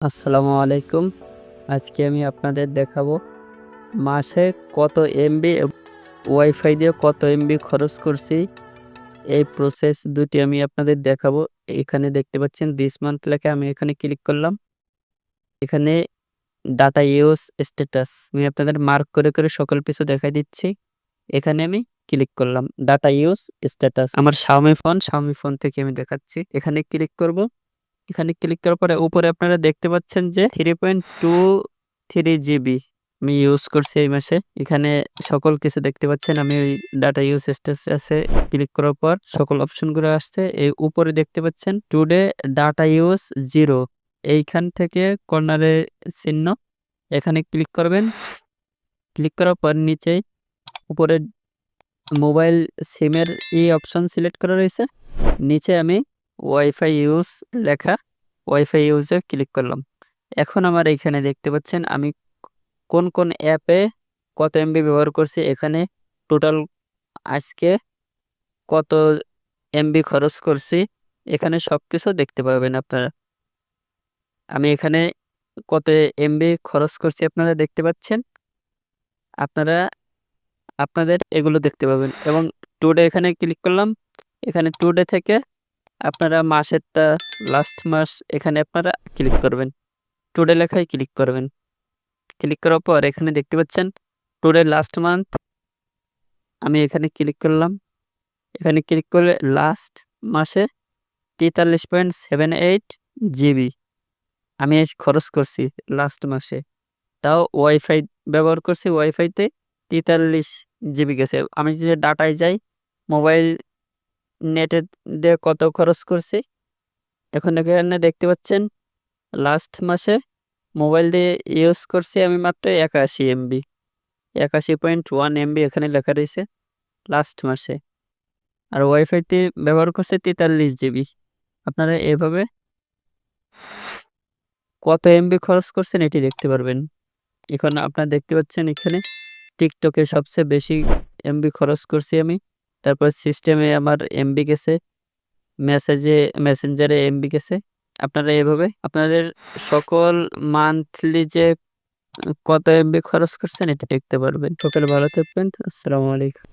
আসসালামু আলাইকুম। আজকে আমি আপনাদের দেখাবো মাসে কত এমবি ওয়াইফাই দিয়ে কত এমবি খরচ করছি। এই প্রসেস দুটি আমি আপনাদের দেখাবো। এখানে দেখতে পাচ্ছেন দিস মান্থ লেখা আমি এখানে ক্লিক করলাম। এখানে ডাটা ইউজ স্ট্যাটাস আমি আপনাদের মার্ক করে করে সকল কিছু দেখাই দিচ্ছি। এখানে আমি ক্লিক করলাম ডাটা ইউজ স্ট্যাটাস আমার শাওমি ফোন শাওমি ফোন থেকে আমি দেখাচ্ছি। এখানে ক্লিক করব। এখানে ক্লিক করার পরে উপরে আপনারা দেখতে পাচ্ছেন যে three point two three GB আমি ইউজ করছি এই মাসে। এখানে সকল কিছু দেখতে পাচ্ছেন। আমি ওই ডাটা ইউজ স্ট্যাটাসে ক্লিক করার পর সকল অপশনগুলো আসছে। এই উপরে দেখতে পাচ্ছেন টুডে ডাটা ইউজ জিরো এইখান থেকে কর্নারে চিহ্ন। এখানে ক্লিক করবেন। ক্লিক করার পর নিচে উপরে মোবাইল সিমের এই অপশন সিলেক্ট করা রয়েছে। নিচে আমি ওয়াইফাই ইউজ লেখা ওয়াইফাই ইউজে ক্লিক করলাম। এখন আমার এইখানে দেখতে পাচ্ছেন আমি কোন কোন অ্যাপে কত এমবি ব্যবহার করছি, এখানে টোটাল আজকে কত এমবি খরচ করছি, এখানে সব কিছু দেখতে পাবেন আপনারা। আমি এখানে কত এমবি খরচ করছি আপনারা দেখতে পাচ্ছেন। আপনারা, আপনাদের এগুলো দেখতে পাবেন। এবং টুডে এখানে ক্লিক করলাম। এখানে টুডে থেকে আপনারা মাসেরটা লাস্ট মাস এখানে আপনারা ক্লিক করবেন। টুডে লেখায় ক্লিক করবেন। ক্লিক করার পর এখানে দেখতে পাচ্ছেন টুডে লাস্ট মান্থ আমি এখানে ক্লিক করলাম। এখানে ক্লিক করলে লাস্ট মাসে তেতাল্লিশ পয়েন্ট সেভেন এইট জিবি আমি খরচ করছি লাস্ট মাসে। তাও ওয়াইফাই ব্যবহার করছি ওয়াইফাইতে তেতাল্লিশ জিবি গেছে। আমি যদি ডাটায় যাই মোবাইল নেটে দিয়ে কত খরচ করছি? এখন এখানে দেখতে পাচ্ছেন লাস্ট মাসে মোবাইল দিয়ে ইউজ করছি আমি মাত্র একাশি এমবি একাশি পয়েন্ট ওয়ান এমবি এখানে লেখা রয়েছে লাস্ট মাসে। আর ওয়াইফাইতে ব্যবহার করছে তেতাল্লিশ জিবি আপনারা এভাবে কত এমবি খরচ করছেন এটি দেখতে পারবেন। এখন আপনারা দেখতে পাচ্ছেন এখানে টিকটকে সবচেয়ে বেশি এমবি খরচ করছি আমি। তারপর সিস্টেমে আমার এমবি গেছে মেসেজে মেসেঞ্জারে এমবি গেছে। আপনারা এভাবে আপনাদের সকল মান্থলি যে কত এমবি খরচ করছেন এটা দেখতে পারবেন। সকলে ভালো থাকবেন, আসসালামু আলাইকুম।